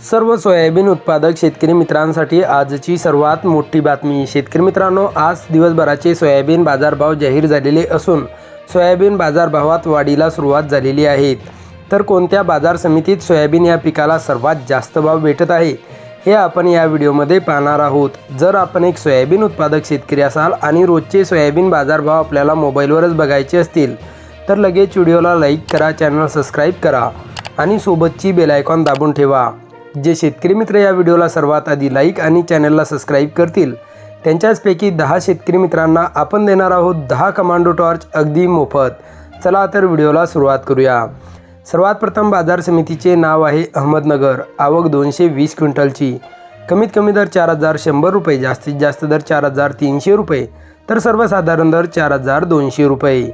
सर्व सोयाबीन उत्पादक शेतकरी मित्रांसाठी आजची सर्वात मोठी बातमी. शेतकरी मित्रांनो आज दिवसभराचे सोयाबीन बाजारभाव जाहीर झालेले असून सोयाबीन बाजारभावात वाढीला सुरुवात झालेली आहे. तर कोणत्या बाजार समितीत सोयाबीन या पिकाला सर्वात जास्त भाव भेटत आहे हे आपण या व्हिडिओमध्ये पाहणार आहोत. जर आपण एक सोयाबीन उत्पादक शेतकरी असाल आणि रोजचे सोयाबीन बाजारभाव आपल्याला मोबाईलवरच बघायचे असतील तर लगेच व्हिडिओला लाईक करा चॅनल सबस्क्राईब करा आणि सोबतची बेल आयकॉन दाबून ठेवा. जे शेतकरी मित्र या व्हिडिओला सर्वात आधी लाईक आणि चॅनलला सबस्क्राईब करतील त्यांच्याचपैकी दहा शेतकरी मित्रांना आपण देणार आहोत दहा कमांडो टॉर्च अगदी मोफत. चला तर व्हिडिओला सुरुवात करूया. सर्वात प्रथम बाजार समितीचे नाव आहे अहमदनगर आवक दोनशे वीस क्विंटलची. कमीत कमी दर चार हजार शंभर रुपये जास्तीत जास्त दर चार हजार तीनशे रुपये तर सर्वसाधारण दर चार हजार दोनशे रुपये.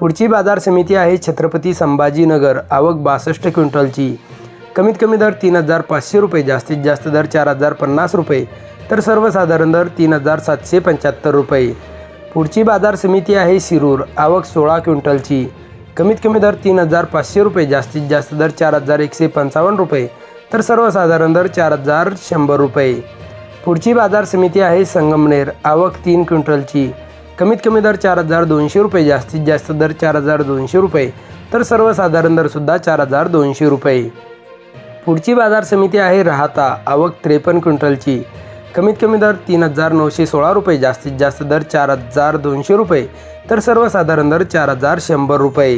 पुढची बाजार समिती आहे छत्रपती संभाजीनगर आवक बासष्ट क्विंटलची. कमीत कमी दर तीन हजार पाचशे रुपये जास्तीत जास्त दर चार हजार पन्नास रुपये तर सर्वसाधारण दर तीन हजार सातशे पंच्याहत्तर रुपये. पुढची बाजार समिती आहे शिरूर आवक सोळा क्विंटलची. कमीत कमी दर तीन हजार पाचशे रुपये जास्तीत जास्त दर चार हजार एकशे पंचावन्न रुपये तर सर्वसाधारण दर चार हजार शंभर रुपये. पुढची बाजार समिती आहे संगमनेर आवक तीन क्विंटलची. कमीत कमी दर चार हजार दोनशे रुपये जास्तीत जास्त दर चार हजार दोनशे रुपये तर सर्वसाधारण दरसुद्धा चार हजार दोनशे रुपये. पुढची बाजार समिती आहे राहता आवक त्रेपन्न क्विंटलची. कमीत कमी दर तीन हजार नऊशे सोळा रुपये जास्तीत जास्त दर चार हजार दोनशे रुपये तर सर्वसाधारण दर चार हजार शंभर रुपये.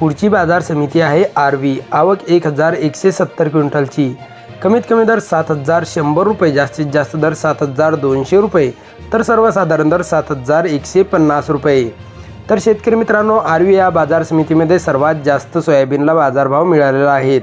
पुढची बाजार समिती आहे आरवी आवक एक हजार एकशे सत्तर क्विंटलची. कमीत कमी दर सात हजार शंभर रुपये जास्तीत जास्त दर सात हजार दोनशे रुपये तर सर्वसाधारण दर सात हजार एकशे पन्नास रुपये. तर शेतकरी मित्रांनो आरवी या बाजार समितीमध्ये सर्वात जास्त सोयाबीनला बाजारभाव मिळालेला आहेत